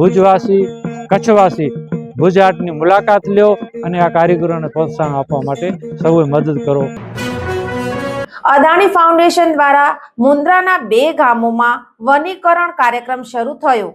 ભુજવાસી કચ્છવાસી ભુજ હાટની મુલાકાત લ્યો અને આ કારીગરોને પ્રોત્સાહન આપવા માટે સૌએ મદદ કરો. અદાણી ફાઉન્ડેશન દ્વારા મુન્દ્રાના બે ગામોમાં વનીકરણ કાર્યક્રમ શરૂ થયો.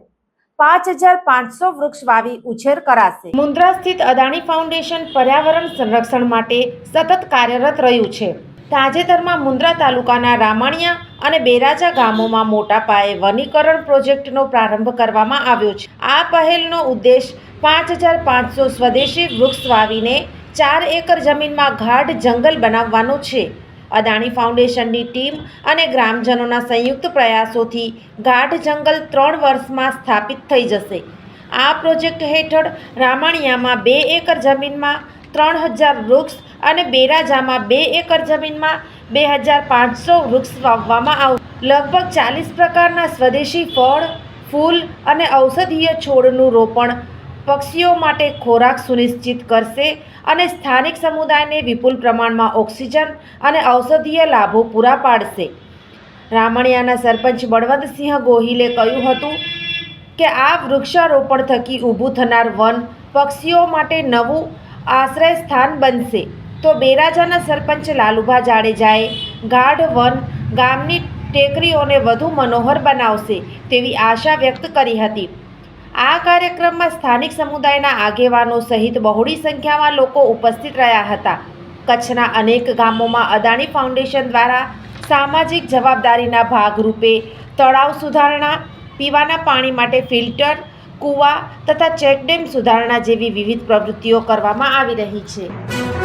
પાંચ હજાર પાંચસો વૃક્ષ વાવી ઉછેર કરાશે. મુન્દ્રા સ્થિત અદાણી ફાઉન્ડેશન પર્યાવરણ સંરક્ષણ માટે સતત કાર્યરત રહ્યું છે. તાજેતરમાં મુન્દ્રા તાલુકાના રામણિયા અને બેરાજા ગામોમાં મોટા પાયે વનીકરણ પ્રોજેક્ટનો પ્રારંભ કરવામાં આવ્યો છે. આ પહેલનો ઉદ્દેશ પાંચ હજાર પાંચસો સ્વદેશી વૃક્ષ વાવીને ચાર એકર જમીનમાં ગાઢ જંગલ બનાવવાનો છે. અદાણી ફાઉન્ડેશનની ટીમ અને ગ્રામજનોના સંયુક્ત પ્રયાસોથી ગાઢ જંગલ ત્રણ વર્ષમાં સ્થાપિત થઈ જશે. આ પ્રોજેક્ટ હેઠળ રામાણિયામાં બે એકર જમીનમાં ત્રણ હજાર વૃક્ષ અને બેરાજામાં બે એકર જમીનમાં બે હજાર પાંચસો વૃક્ષ વાવવામાં આવ, લગભગ ચાલીસ પ્રકારના સ્વદેશી ફળ, ફૂલ અને ઔષધીય છોડનું રોપણ પક્ષીઓ માટે ખોરાક સુનિશ્ચિત કરશે અને સ્થાનિક સમુદાયને વિપુલ પ્રમાણમાં ઓક્સિજન અને ઔષધીય લાભો પૂરા પાડશે. રામણિયાના સરપંચ બળવંતસિંહ ગોહિલે કહ્યું હતું કે આ વૃક્ષારોપણ થકી ઊભું થનાર વન પક્ષીઓ માટે નવું આશ્રય સ્થાન બનશે. તો બેરાજાના સરપંચ લાલુભા જાડેજાએ ગાઢ વન ગામની ટેકરીઓને વધુ મનોહર બનાવશે તેવી આશા વ્યક્ત કરી હતી. આ કાર્યક્રમમાં સ્થાનિક સમુદાયના આગેવાનો સહિત બહોળી સંખ્યામાં લોકો ઉપસ્થિત રહ્યા હતા. કચ્છના અનેક ગામોમાં અદાણી ફાઉન્ડેશન દ્વારા સામાજિક જવાબદારીના ભાગરૂપે તળાવ સુધારણા, પીવાના પાણી માટે ફિલ્ટર, કૂવા તથા ચેકડેમ સુધારણા જેવી વિવિધ પ્રવૃત્તિઓ કરવામાં આવી રહી છે.